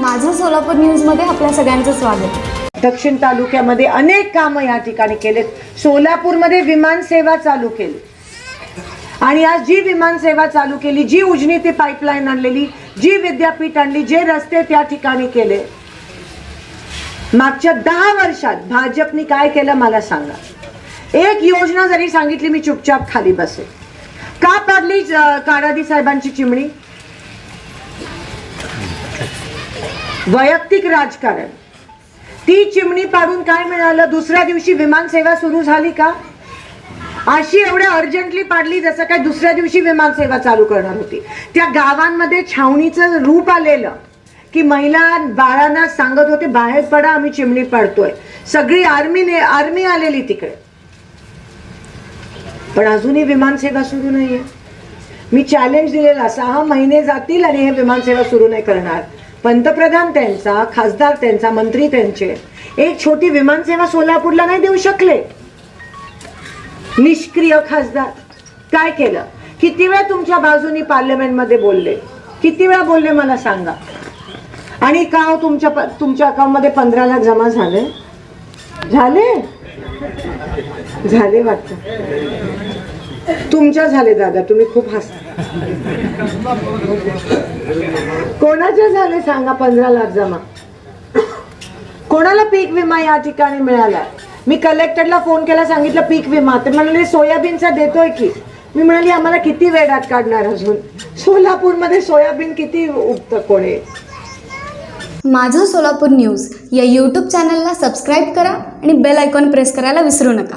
माझं सोलापूर न्यूजमध्ये आपल्या सगळ्यांचं स्वागत. दक्षिण तालुक्यामध्ये अनेक कामं या ठिकाणी केलेत. सोलापूरमध्ये विमान सेवा चालू केली. आणि आज जी विमान सेवा चालू केली जी उजनी ते पाईपलाईन आणलेली जी विद्यापीठ आणली जे रस्ते त्या ठिकाणी केले. मागच्या दहा वर्षात भाजपनी काय केलं मला सांगा. एक योजना जरी सांगितली मी चुपचाप खाली बसेल का पाडली काडादी साहेबांची चिमणी? वैयक्तिक राजकारण. ती चिमणी पाडून काय मिळालं? दुसऱ्या दिवशी विमान सेवा सुरू झाली का? अशी एवढ्या अर्जंटली पाडली जसं काय दुसऱ्या दिवशी विमान सेवा चालू करणार होती. त्या गावांमध्ये छावणीचं रूप आलेलं की महिला बाळांना सांगत होते बाहेर पडा आम्ही चिमणी पाडतोय. सगळी आर्मी आर्मी आलेली तिकडे. पण अजूनही विमान सेवा सुरू नाहीये. मी चॅलेंज दिलेला सहा महिने जातील आणि हे विमानसेवा सुरू नाही करणार. पंतप्रधान त्यांचा खासदार त्यांचा मंत्री त्यांचे एक छोटी विमानसेवा सोलापूरला नाही देऊ शकले. निष्क्रिय खासदार. काय केलं? किती वेळा तुमच्या बाजूनी पार्लमेंटमध्ये बोलले? किती वेळा बोलले मला सांगा. आणि का हो तुमच्या प- तुमच्या अकाउंटमध्ये पंधरा लाख जमा झाले? झाले? झाले वाटतं. तुमच्या झाले दादा. तुम्ही खूप हसता कोणाचे झाले सांगा पंधरा लाख जमा. कोणाला पीक विमा या ठिकाणी मिळाला? मी कलेक्टरला फोन केला सांगितलं पीक विमा. ते म्हणाले सोयाबीनचा देतोय की. मी म्हणाली आम्हाला किती वेळात काढणार अजून? सोलापूरमध्ये सोयाबीन किती उगतं कोणी? माझं सोलापूर न्यूज या यूट्यूब चॅनलला सबस्क्राईब करा आणि बेल आयकॉन प्रेस करायला विसरू नका.